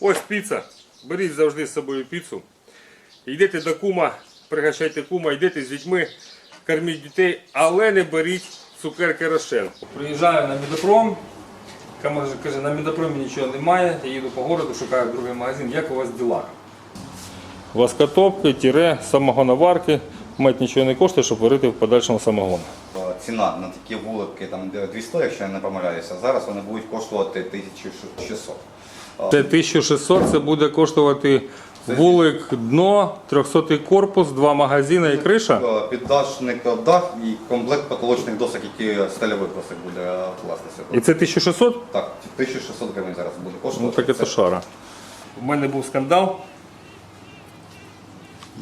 Ось піца. Беріть завжди з собою піцу. Йдете до кума, пригощайте кума, йдете з дітьми, корміть дітей, але не беріть цукерки Рошен. Приїжджаю на Медопром. Каже, каже, на Медопромі нічого немає. Я їду по городу, шукаю другий магазин. Як у вас діла? Воскотопки, тіре, самогоноварки. Мать нічого не коштує, щоб варити в подальшому самогон. Ціна на такі вулики там де 200, якщо я не помиляюся, зараз вони будуть коштувати 1600. Це 1600, це буде коштувати вулик, дно, 300-й корпус, два магазини і криша. е, Піддашник дах і комплект потолочних досок, які стильових досок буде е. І це 1600? Так, 1600 гривень зараз буде Ну коштувати. так це шара. У мене був скандал.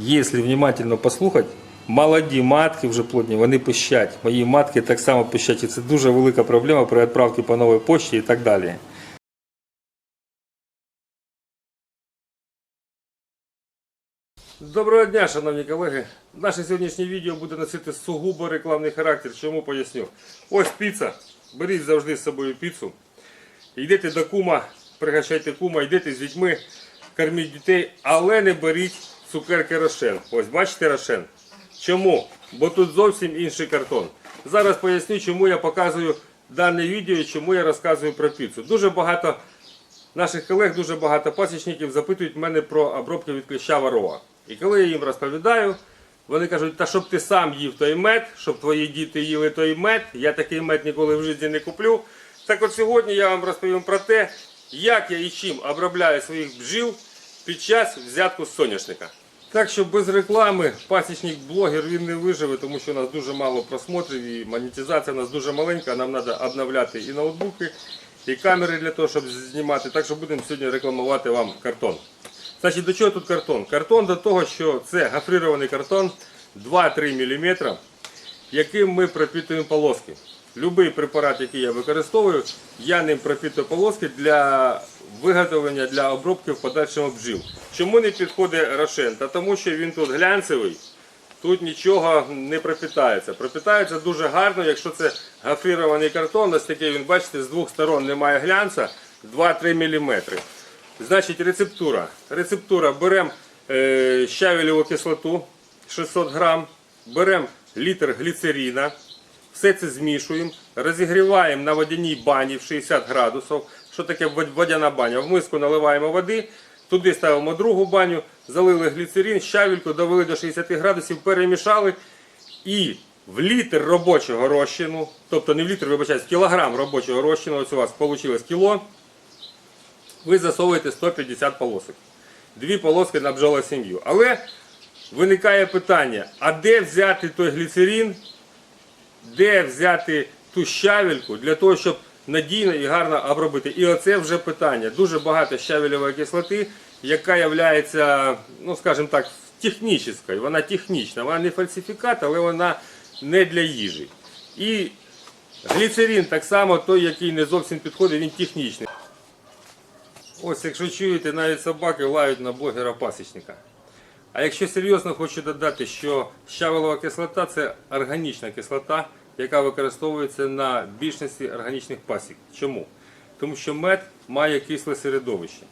Якщо внимательно послухати, молоді матки вже плодні, вони пищать. Мої матки так само пищать. І це дуже велика проблема при відправці по новій почті і так далі. Доброго дня, шановні колеги. Наше сьогоднішнє відео буде носити сугубо рекламний характер. Чому поясню? Ось піца. Беріть завжди з собою піцу. Йдете до кума, пригощайте кума, йдете з дітьми, корміть дітей, але не беріть цукерки Рошен. Ось бачите Рошен? Чому? Бо тут зовсім інший картон. Зараз поясню, чому я показую дане відео і чому я розказую про піцу. Дуже багато наших колег, дуже багато пасічників запитують мене про обробки від кліща ворова. І коли я їм розповідаю, вони кажуть, та щоб ти сам їв той мед, щоб твої діти їли той мед, я такий мед ніколи в житті не куплю. Так от сьогодні я вам розповім про те, як я і чим обробляю своїх бджіл під час взятку соняшника. Так що без реклами пасічник-блогер він не виживе, тому що у нас дуже мало просмотрів і монетизація у нас дуже маленька. Нам треба обновляти і ноутбуки, і камери для того, щоб знімати. Так що будемо сьогодні рекламувати вам картон. Значить, до чого тут картон? Картон до того, що це гофрирований картон 2-3 мм, яким ми пропитуємо полоски. Любий препарат, який я використовую, я ним пропитую полоски для виготовлення для обробки в подальшому бджіл. Чому не підходить рошен? Та тому що він тут глянцевий, тут нічого не пропитається. Пропитається дуже гарно, якщо це гофрирований картон, ось такий він, бачите, з двох сторон немає глянця 2-3 мм. Значить, рецептура. Рецептура. Беремо е, щавелеву кислоту 600 грам, беремо літр гліцерина, все це змішуємо, розігріваємо на водяній бані в 60 градусів. Що таке водяна баня? В миску наливаємо води, туди ставимо другу баню, залили гліцерин, щавельку, довели до 60 градусів, перемішали. І в літр робочого розчину, тобто не в літр, вибачаюсь, кілограм робочого розчину, ось у вас вийшло кіло, ви засовуєте 150 полосок. Дві полоски на бджолосім'ю. Але виникає питання, а де взяти той гліцерин, де взяти ту щавельку для того, щоб надійно і гарно обробити. І оце вже питання. Дуже багато щавельової кислоти, яка є, ну скажімо так, технічною. Вона технічна, вона не фальсифікат, але вона не для їжі. І гліцерин так само той, який не зовсім підходить, він технічний. Ось, якщо чуєте, навіть собаки лають на блогера пасічника. А якщо серйозно хочу додати, що щавелова кислота це органічна кислота, яка використовується на більшості органічних пасік. Чому? Тому що мед має кисле середовище.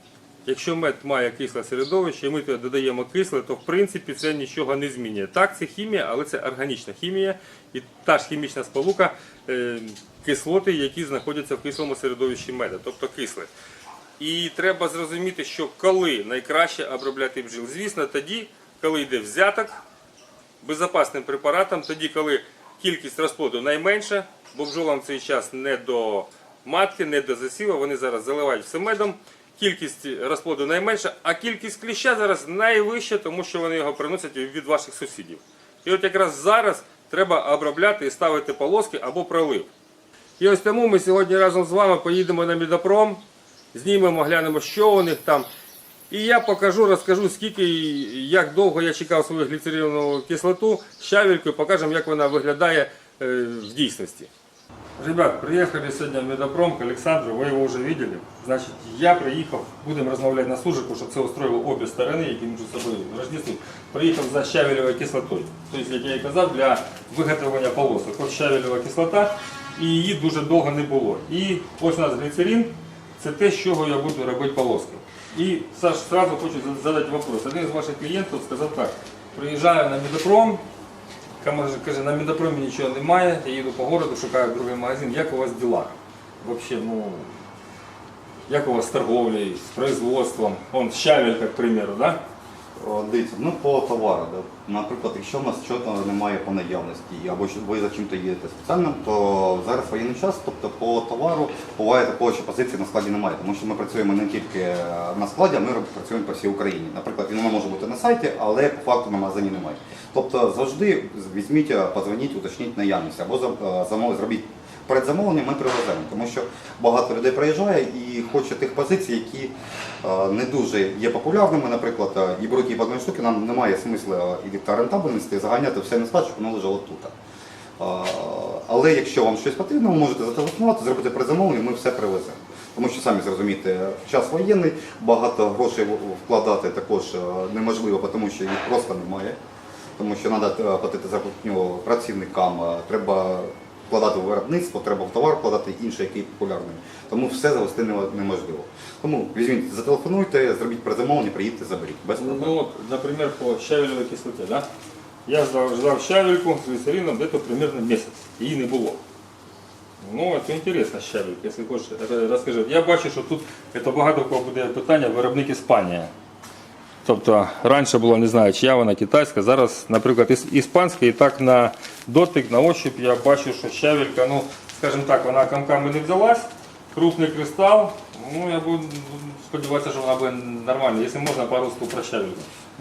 Якщо мед має кисле середовище, і ми туди додаємо кисле, то в принципі це нічого не змінює. Так, це хімія, але це органічна хімія і та ж хімічна сполука е, кислоти, які знаходяться в кислому середовищі меда, тобто кисле. І треба зрозуміти, що коли найкраще обробляти бджіл. Звісно, тоді, коли йде взяток безпечним препаратом, тоді, коли кількість розплоду найменша, бо бджолам цей час не до матки, не до засіву, вони зараз заливають все медом. Кількість розплоду найменша, а кількість кліща зараз найвища, тому що вони його приносять від ваших сусідів. І от якраз зараз треба обробляти і ставити полоски або пролив. І ось тому ми сьогодні разом з вами поїдемо на Мідопром, знімемо, глянемо, що у них там. І я покажу, розкажу, скільки і як довго я чекав свою гліцеринову кислоту, щавельку і покажемо, як вона виглядає е, в дійсності. Ребят, приехали сегодня в Медопром к Александру, вы его уже видели. Значит, я приїхав, будемо розмовляти на служику, щоб це устроїло обі сторони, які між собою роздіснуть. Приїхав за щавелевою кислотою. Тобто, як я і казав, для виготовлення полосок. Ось щавелева кислота, і її дуже довго не було. І ось у нас гліцерин, це те, з чого я буду робити полоски. І Саш, одразу хочу задати вопрос. Один з ваших клієнтів сказав так, приїжджаю на Медопром, каже, на Медопромі нічого немає, я їду по городу, шукаю другий магазин, як у вас діла? Вообще, ну, як у вас з торговлею, з производством? Он щавель, як, примеру, да? О, Дивіться, ну по товару, да. наприклад, якщо в нас чого немає по наявності, або ви за чим-то їдете спеціально, то зараз воєнний час, тобто по товару буває такого, що позиції на складі немає, тому що ми працюємо не тільки е, на складі, а ми працюємо по всій Україні. Наприклад, він може бути на сайті, але по факту на магазині немає. Тобто завжди візьміть, е, позвоніть, уточніть наявність або е, зробіть передзамовлення ми привеземо, тому що багато людей приїжджає і хоче тих позицій, які е, не дуже є популярними, наприклад, е, і по одної штуки, нам немає смислу е, і та рентабельності заганяти все на склад, щоб воно лежало тут. Але якщо вам щось потрібно, ви можете зателефонувати, зробити предзамовлення, ми все привеземо. Тому що самі зрозумієте, час воєнний, багато грошей вкладати також неможливо, тому що їх просто немає. Тому що треба платити зарплатню працівникам, треба вкладати в виробництво, треба в товар вкладати інший, який популярний. Тому все завести неможливо. Тому візьміть, зателефонуйте, зробіть предзамовлення, приїдьте, заберіть. Без. Ну, вот, например, по щавелевой кислоте, да? Я ждав, щавельку з глицерином десь примерно місяць. Її не було. Ну, це інтересна щавелька, якщо хочеш, розкажи. Я бачу, що тут це багато кого буде питання, виробник Іспанія. Тобто раніше було, не знаю, чия вона китайська, зараз, наприклад, іспанська, і так на дотик, на ощупь я бачу, що щавелька, ну, скажімо так, вона комками не взялась, крупний кристал, ну, я буду сподіватися, що вона буде нормальна, якщо можна пару слов про.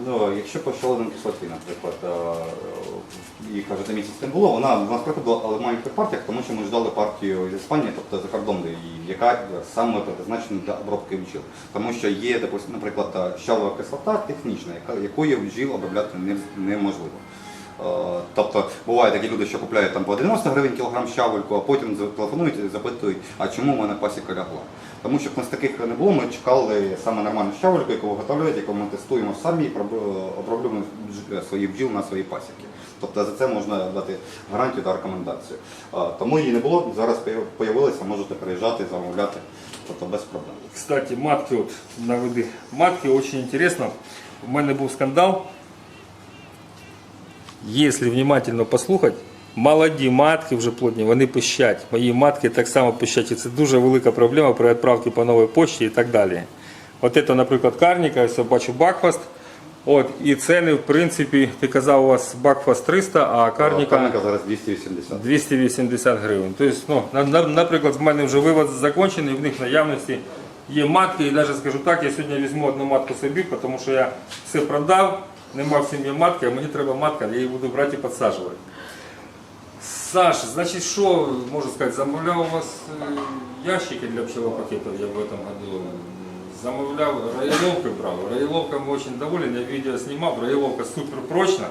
Ну, якщо по щолодним кислоті, наприклад, е, і кажете, місяць не було, вона в нас приходила, але в маленьких партіях, тому що ми ждали партію з Іспанії, тобто закордонної, і яка саме призначена для обробки бджіл. Тому що є, наприклад, щавлова кислота технічна, яка, якою бджіл обробляти не- неможливо. Е, Тобто бувають такі люди, що купляють там по 90 гривень кілограм щавельку, а потім телефонують і запитують, а чому в мене пасіка лягла. Тому що в нас таких не було, ми чекали саме нормальну щавельку, яку виготовляють, яку ми тестуємо самі і оброблюємо своїх бджіл на свої пасіки. Тобто за це можна дати гарантію та рекомендацію. Е, Тому її не було, зараз з'явилося, можете приїжджати, замовляти, тобто без проблем. Кстати, матки от наведи. Матки очень интересно. У мене був скандал. Якщо внимательно послухати, молоді матки вже плодні, вони пищать. Мої матки так само пищать. І це дуже велика проблема при відправці по новій почті і так далі. От це, наприклад, карніка, ось я бачу бакфаст. От, і ціни, в принципі, ти казав, у вас бакфаст 300, а карніка. Карника зараз 280. 280 гривень. Тобто, ну, на- на- наприклад, в мене вже вивод закончений, в них наявності є матки, і навіть скажу так, я сьогодні візьму одну матку собі, тому що я все продав, нема в сім'ї матки, а мені треба матка, я її буду брати і підсаджувати. Саш, значить, що можу сказати, замовляв у вас е, ящики для пчелопакетов я в этом году. Замовляв, рояловки брав. Рояловка ми дуже доволі, я відео знімав, рояловка супер прочна.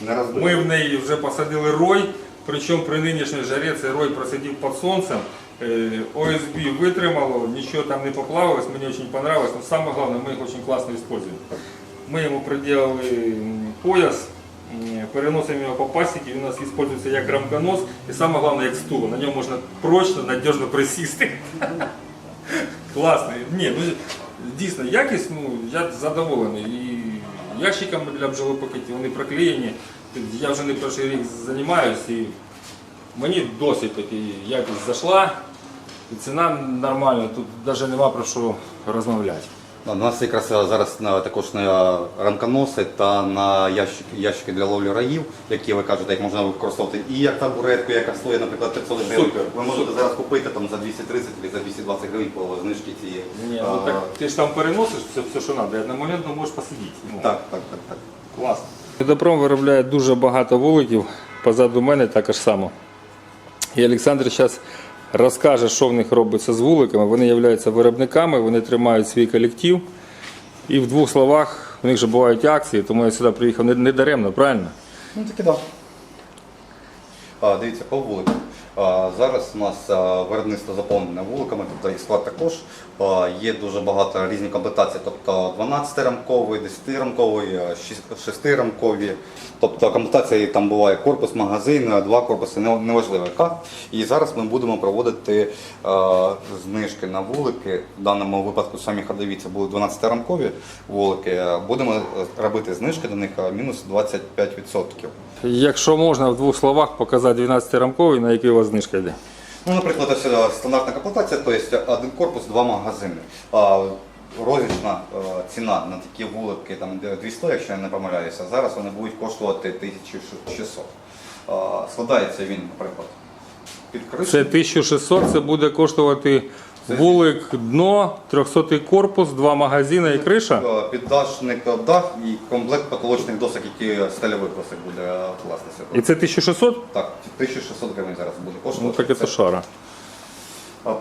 Не розбив. Ми в неї вже посадили рой, причому при нинішній жарі цей рой просидів під сонцем. Е, ОСБ витримало, нічого там не поплавилось, мені дуже понравилось. Но саме головне, ми їх дуже класно використовуємо. Ми йому приделали м, пояс, м, переносимо його по пасіки, він у нас використовується як рамконос і саме головне як стул. На ньому можна прочно, надіжно присісти. Класно. Ні, ну дійсно якість, ну я задоволений. І ящиками для бджолопакетів вони проклеєні. Я вже не перший рік займаюся і мені досить таки якість зайшла. І ціна нормальна, тут навіть нема про що розмовляти. У нас якраз зараз на, також на рамконоси та на ящики, ящики для ловлі раїв, які ви кажете, як можна використовувати і як табуретку, яка стоїть, наприклад, 500 гривень. Ви можете зараз купити там за 230 чи за 220 гривень по знижці цієї. Ні, А, ну так ти ж там переносиш все, все що треба, і одномоментно можеш посидіти. Ну, Так, так, так, так. Класно. Медопром виробляє дуже багато вуликів, позаду мене також само. І Олександр зараз розкаже, що в них робиться з вуликами. Вони являються виробниками, вони тримають свій колектив. І в двох словах, в них же бувають акції, тому я сюди приїхав не, не даремно, правильно? Ну таки так. А, дивіться, по вуликам. Зараз у нас а, виробництво заповнене вуликами, тобто і склад також. А, Є дуже багато різних комплектацій, тобто 12-рамковий, 10-рамковий, 6-рамкові. Тобто комплектації там буває корпус, магазин, два корпуси, неважливо яка. І зараз ми будемо проводити знижки на вулики. В даному випадку самі ходові це були 12-рамкові вулики. Будемо е, робити знижки до них мінус 25%. Якщо можна в двох словах показати 12-рамковий, на який у вас знижка йде. Ну, наприклад, ось е, стандартна комплектація, тобто один корпус, два магазини. Рознічна е, ціна на такі вулики там де 200, якщо я не помиляюся, зараз вони будуть коштувати 1600. Складається він, наприклад, під Це 1600, це буде коштувати вулик, дно, 300 корпус, два магазини і криша. Е, Піддашник е, дах і комплект потолочних досок, які стельових досок буде е, кластися. І це 1600? Так, 1600 гривень зараз буде Ну коштувати. так це шара.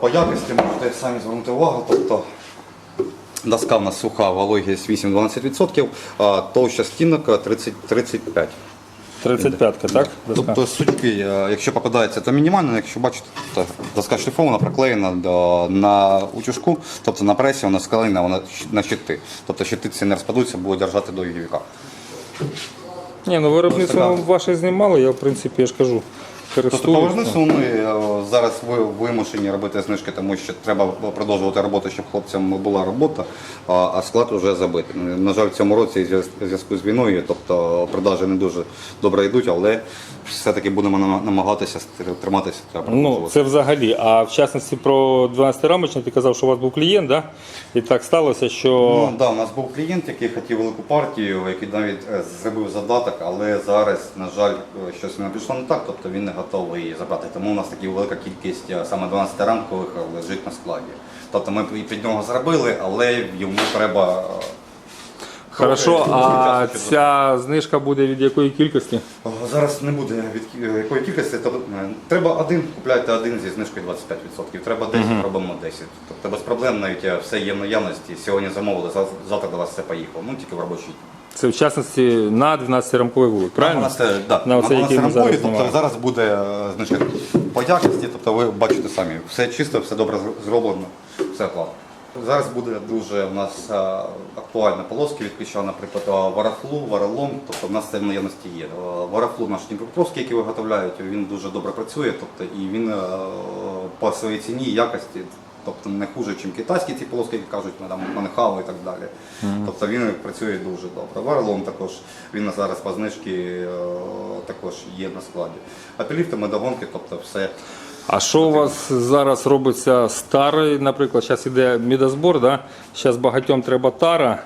По якості можете самі звернути увагу. Тобто доска в нас суха, вологість 8-12%, а товща стінок 30-35%. 35-ка, так? Доска? Тобто сучки, е, якщо попадається, то мінімально, якщо бачите, то доска шліфована, проклеєна до, на утюжку, тобто на пресі вона склеєна вона щ- на щити. Тобто щити ці не розпадуться, будуть держати довгі віка. Ні, ну виробництво Ось така. ваше знімали, я в принципі, я ж кажу, Тобто по користуюся. ми е, зараз ви- вимушені робити знижки, тому що треба продовжувати роботу, щоб хлопцям була робота, а- склад вже забитий. На жаль, в цьому році в зв'язку з війною, тобто продажі не дуже добре йдуть, але все-таки будемо намагатися триматися. Ну, це взагалі. А в частності про 12-рамочний, ти казав, що у вас був клієнт, да? І так сталося, що. Ну, да, у нас був клієнт, який хотів велику партію, який навіть е, зробив задаток, але зараз, на жаль, е, щось не пішло не так, тобто він не готовий забрати. Тому у нас така велика кількість е, саме 12 рамкових лежить на складі. Тобто ми під нього зробили, але йому треба. е, Хорошо, а ця знижка буде від якої кількості? Зараз не буде від е, якої кількості. Тобто, е, треба один, купляйте один зі знижкою 25%. Треба 10, робимо 10. Тобто без проблем навіть е, все є в наявності. Сьогодні замовили, зав- завтра до вас все поїхало. Ну тільки в робочий. Це в частності на 12-рамковий вулик, правильно? нас, е, да, На оце, на 12 зараз рамкові, знімаємо. тобто зараз буде е, значить, по якості, тобто ви бачите самі, все чисто, все добре зроблено, все класно. Зараз буде дуже у нас е, актуальна полоски від наприклад, варафлу, варалом, тобто в нас це в наявності є. Е, Варафлу наш Дніпропетровський, який виготовляють, він дуже добре працює, тобто і він по своїй ціні і якості. Тобто не хуже, ніж китайські ці полоски, як кажуть, там манхау і так далі. Тобто він працює дуже добре. Варлом також він зараз по знижці е, також є на складі. А піліфтами догонки, тобто все. А що у вас зараз робиться старий, наприклад, зараз іде мідозбор, да? зараз багатьом треба тара.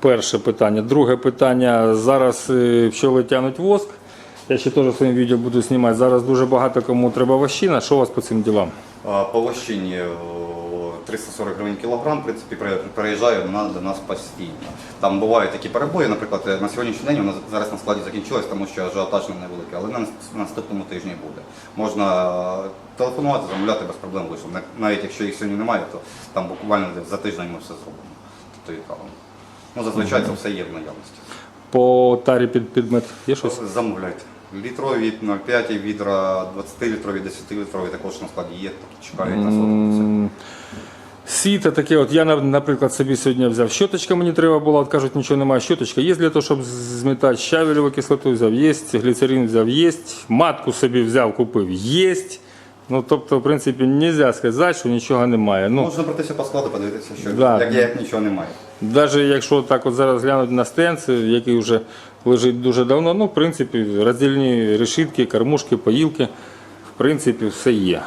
Перше питання. Друге питання. Зараз е, пчоли тягнуть воск. Я ще теж в своїм відео буду знімати. Зараз дуже багато кому треба вощина. Що у вас по цим ділам? А По вощині е, 340 гривень кілограм, в принципі, при- переїжджає вона до нас постійно. Там бувають такі перебої, наприклад, на сьогоднішній день вона зараз на складі закінчилась, тому що ажіотаж не невеликий, але на наступному тижні буде. Можна е, телефонувати, замовляти без проблем лише. Навіть якщо їх сьогодні немає, то там буквально за тиждень ми все зробимо. Тобто, яка. Ну, зазвичай це все є в наявності. По тарі під підмет є щось? Замовляйте. Літрові 0,5 відра, 20-літрові, 10-літрові також на складі є, тобто чекають на сотку. Сіта таке, от я, наприклад, собі сьогодні взяв щоточка, мені треба було, от кажуть, нічого немає. Щоточка є для того, щоб змітати щавелеву кислоту взяв, є, гліцерин взяв, є, матку собі взяв, купив, є. Ну, тобто, в принципі, не можна сказати, що нічого немає. Ну, Можна пройтися по складу, подивитися, що Да. як, як нічого немає. Навіть якщо так от зараз глянути на стенс, який вже лежить дуже давно, ну, в принципі, роздільні решітки, кормушки, поїлки, в принципі, все є.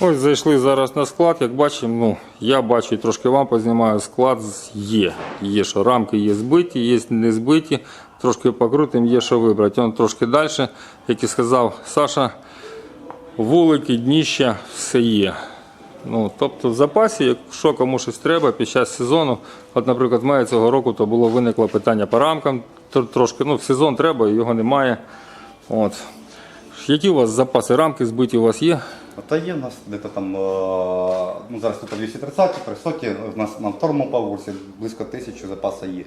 Ось зайшли зараз на склад, як бачимо, ну, я бачу трошки вам познімаю, склад є. Є що рамки є збиті, є не збиті, трошки покрутим, є що вибрати. Он трошки далі, як і сказав Саша, вулики, дніща, все є. Ну, тобто в запасі, якщо кому щось треба під час сезону, от, наприклад, в мене цього року то було виникло питання по рамкам, трошки, ну, в сезон треба, його немає. От. Які у вас запаси рамки збиті у вас є? Та є в нас десь там, е, ну зараз тут 230, 300, у нас на второму поверсі близько тисячі запасу є.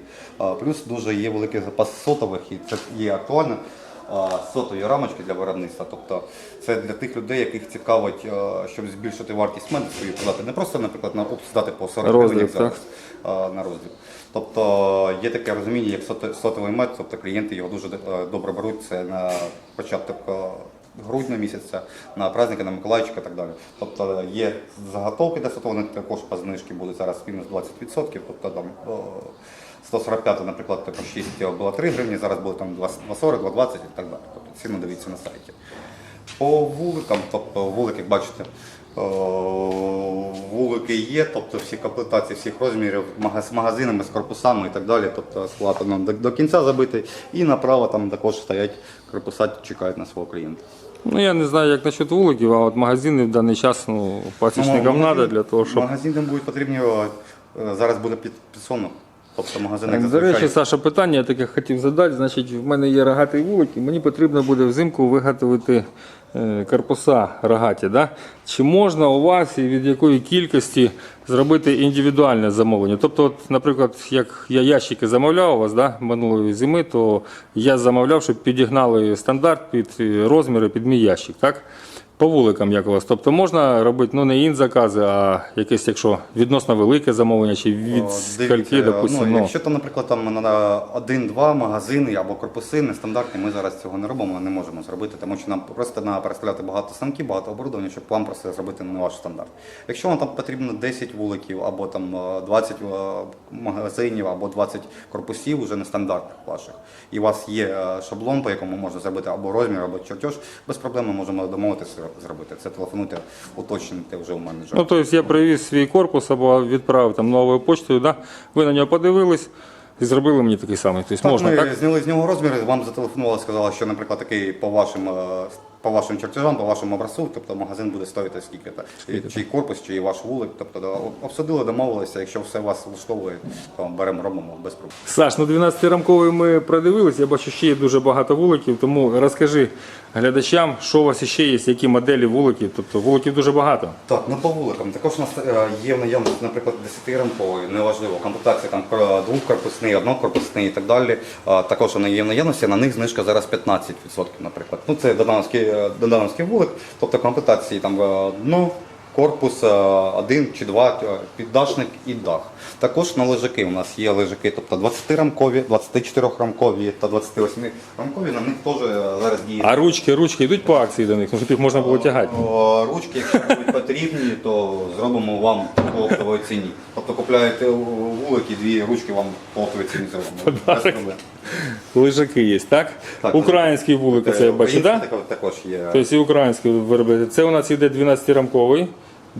Плюс дуже є великий запас сотових, і це є актуально. А, сотові рамочки для виробництва. Тобто це для тих людей, яких цікавить, щоб збільшити вартість меду свою продати. Не просто, наприклад, на опт здати по 40 Роздріб, гривень як зараз на роздріб. Тобто є таке розуміння, як сотовий мед, тобто клієнти його дуже е, добре беруть. Це на початок е, грудня місяця, на праздники, на Миколаївчика і так далі. Тобто є заготовки для сотового, вони також по знижці будуть зараз мінус 20%, тобто там е, 145, наприклад, по 6 було 3 гривні, зараз буде там 240, 220 і так далі. Тобто ціну дивіться на сайті. По вуликам, тобто вулик, як бачите, вулики є, тобто всі комплектації всіх розмірів, з магазинами, з корпусами і так далі. Тобто склад ну, до, до кінця забитий. І направо там також стоять корпуса, чекають на свого клієнта. Ну я не знаю, як насчет вуликів, а от магазини в даний час ну, пасічникам Ну, треба для того, щоб. Магазинам будуть потрібні, зараз буде під, підсонок. Тобто магазин, як До зазвичай. речі, Саша, питання я таке хотів задати. Значить, в мене є рогатий вулик, і мені потрібно буде взимку виготовити е, корпуса рогаті. Да? Чи можна у вас і від якої кількості зробити індивідуальне замовлення? Тобто, от, наприклад, як я ящики замовляв у вас да, минулої зими, то я замовляв, щоб підігнали стандарт під е, розміри під мій ящик. Так? По вуликам як у вас. Тобто можна робити ну, не інзакази, а якесь, якщо відносно велике замовлення, чи від О, скільки, дивіться, допустимо. ну, ну. якщо там, наприклад, там на один-два магазини або корпуси нестандартні, ми зараз цього не робимо, не можемо зробити, тому що нам просто треба переставляти багато станків, багато оборудовання, щоб вам просто зробити не ваш стандарт. Якщо вам там потрібно 10 вуликів або там е, 20 е, магазинів або 20 корпусів вже нестандартних ваших, і у вас є е, шаблон, по якому можна зробити або розмір, або чертеж, без проблем ми можемо домовитися зробити. Це телефонуйте, уточнити вже у менеджера. Ну, тобто я привіз свій корпус або відправив там новою почтою, да? ви на нього подивились і зробили мені такий самий. Тобто Так, можна, ми так? зняли з нього розміри, вам зателефонували, сказали, що, наприклад, такий по вашим, е, по вашим чертежам, по вашому образцу, тобто магазин буде стоїти скільки то чи корпус, чи ваш вулик. Тобто да, обсудили, домовилися, якщо все вас влаштовує, то беремо, робимо без проблем. Саш, ну 12-рамковий ми продивились, я бачу, ще є дуже багато вуликів, тому розкажи глядачам, що у вас ще є, які моделі вуликів, тобто вуликів дуже багато. Так, ну по вуликам. Також у нас е, є в наявності, наприклад, 10-рамковий, неважливо, комплектація там кор- двохкорпусний, однокорпусний і так далі. Також вони є в наявності, на них знижка зараз 15%, наприклад. Ну це додановський, е, додановський вулик, тобто комплектації там е, дно, корпус, е, один чи два, е, піддашник і дах. Також на лежаки у нас є лежаки, тобто 20-рамкові, 24-рамкові та 28-рамкові, на них теж е, зараз діє А ручки, ручки йдуть по акції до них, ну, щоб їх можна було тягати. О, Ручки, якщо будуть потрібні, то зробимо вам по оптовій ціні. Тобто купляєте вулик і дві ручки вам по оптовій ціні зробимо. Без проблем. Лежаки є, так? Так, Український вулик, це я бачу, так? Також- є. Тобто і український виробляєте. Це у нас йде 12-рамковий,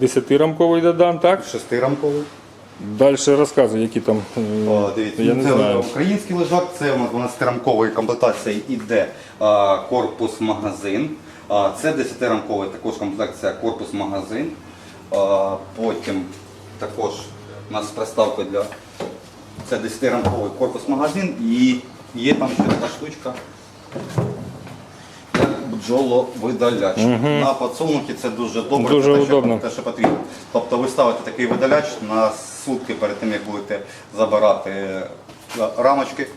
10-рамковий додам, так? Шестирамковий. Далі розказуй, які там. е, О, Дивіться, я ну, не це знаю. український лежак, це у нас 12-рамкової комплектації іде а, корпус магазин. А, це 10-рамковий також комплектація корпус магазин. А, потім також у нас приставка для це 10-рамковий корпус магазин і є там ще така штучка. Бджоловидаляч. На подсолнухи це дуже добре, Дуже це те, що- удобно. те, що потрібно. Тобто ви ставите такий видаляч на сутки перед тим, як будете забирати е, рамочки.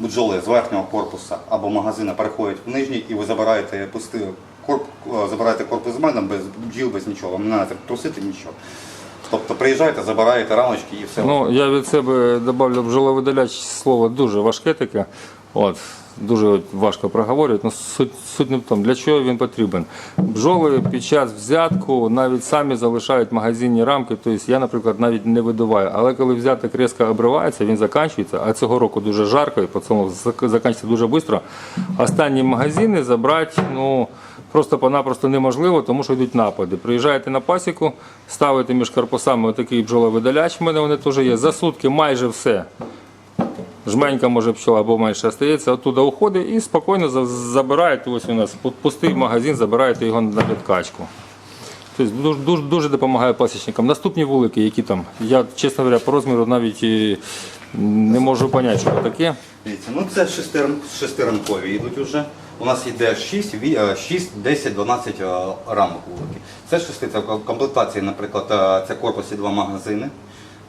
Бджоли з верхнього корпуса або магазина переходять в нижній і ви забираєте пустий корп, е, забираєте корпус з медом без бджіл, без нічого. Вам не треба трусити нічого. Тобто приїжджаєте, забираєте рамочки і все. Ну, я від себе додав бджоловидаляч слово дуже важке таке. От, дуже важко проговорювати. Ну, суть, суть не в тому, для чого він потрібен. Бджоли під час взятку навіть самі залишають магазинні рамки. Тобто я, наприклад, навіть не видуваю. Але коли взяток різко обривається, він закінчується, а цього року дуже жарко і по цьому зак- закінчиться дуже швидко. Останні магазини забрати, ну. Просто-понапросто неможливо, тому що йдуть напади. Приїжджаєте на пасіку, ставите між корпусами отакий бджоловидаляч, в мене вони теж є. За сутки майже все. Жменька може пчола або менше остається, оттуда уходить і спокійно за- забираєте. Ось у нас пустий магазин, забираєте його на відкачку. Тобто дуже, дуже, дуже допомагає пасічникам. Наступні вулики, які там, я, чесно говоря, по розміру навіть не можу зрозуміти, що таке. Ну це шестирам, шестирамкові йдуть вже. У нас йде 6, 6 10, 12 е, рамок вулики. Це шести, це комплектації, наприклад, е, це корпус і два магазини.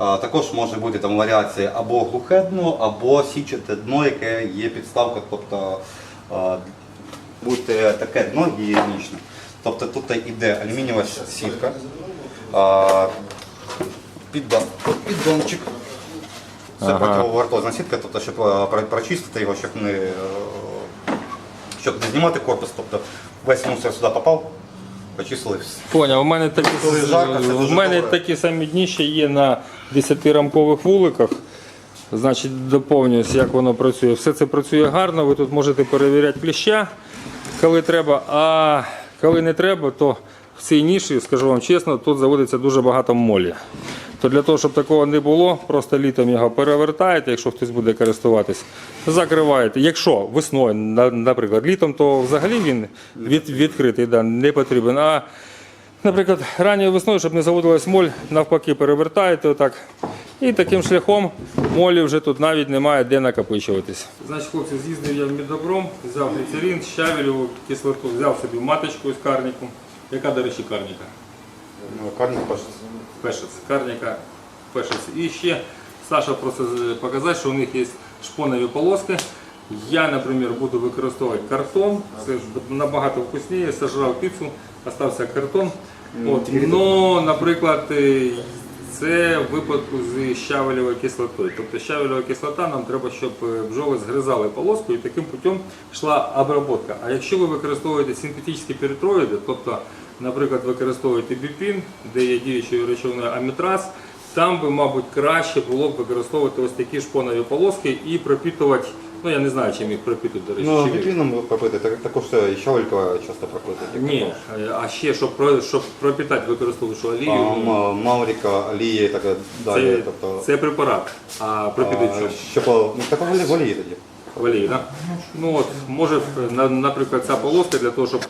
Е, Також може бути там варіація або глухе дно, або січате дно, яке є підставка, тобто е, буде таке дно гігієнічне. Тобто тут йде алюмінієва сітка, а, піддончик. Це Ага. противовартозна сітка, тобто, щоб е, прочистити його, щоб не, е, щоб не знімати корпус, тобто весь мусор сюди попав, почистили. Поняв, у мене такі, Коли жарко, це в мене добре. такі самі дніща є на 10-рамкових вуликах. Значить, доповнююсь, як воно працює. Все це працює гарно, ви тут можете перевіряти кліща, коли треба, а коли не треба, то в цій ніші, скажу вам чесно, тут заводиться дуже багато молі. То для того, щоб такого не було, просто літом його перевертаєте, якщо хтось буде користуватись, закриваєте. Якщо весною, наприклад, літом, то взагалі він від, відкритий, да, не потрібен. А Наприклад, ранньою весною, щоб не заводилась моль, навпаки, перевертаєте отак. І таким шляхом молі вже тут навіть немає де накопичуватись. Значить, хлопці, з'їздив я в Мідобром, взяв гліцерин, щавелеву кислоту, взяв собі маточку із карніку. Яка, до речі, карніка? Ну, Карник Пешець, карніка, пешець. І ще Саша просто з- показати, що у них є шпонові полоски. Я, наприклад, буду використовувати картон. Це набагато вкусніше, сожрав піцу, остався картон. От. Ну, наприклад, е, це в випадку з щавелевою кислотою. Тобто щавелева кислота нам треба, щоб е, бджоли згризали полоску і таким путем йшла обробка. А якщо ви використовуєте синтетичні перитроїди, тобто, наприклад, використовуєте біпін, де є діючою речовиною амітраз, там би, мабуть, краще було б використовувати ось такі шпонові полоски і пропітувати, ну я не знаю, чим їх пропітувати, до речі. Ну, чи ви- пропити, так- також це щавелька часто пропити. Ні, е, а ще щоб, про- щоб пропітати, використовуєш олію. А, ну, м- Мавріка, олія і так далі. Це, тобто, це препарат, а пропітуть а. Щоб, ну, так в в олії тоді. В олії, так? Ну от, може, на- наприклад, ця полоска для того, щоб е,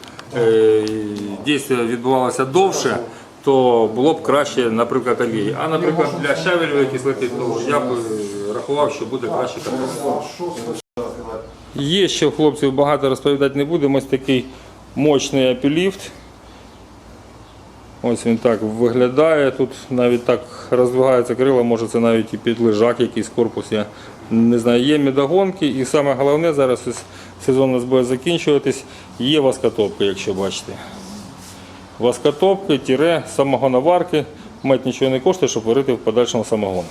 дійство відбувалося довше, то було б краще, наприклад, олії. А, наприклад, для щавельової кислоти, то я б е, рахував, що буде краще картопля. Є ще хлопців багато розповідати не будемо. Ось такий мощний апіліфт. Ось він так виглядає. Тут навіть так роздвигаються крила, може це навіть і під лежак, якийсь корпус. Я не знаю. Є медогонки, і саме головне зараз сезон у нас буде закінчуватись. Є воскотопки, якщо бачите. Воскотопки, тіре, самогоноварки. Мать нічого не коштує, щоб варити в подальшому самогон.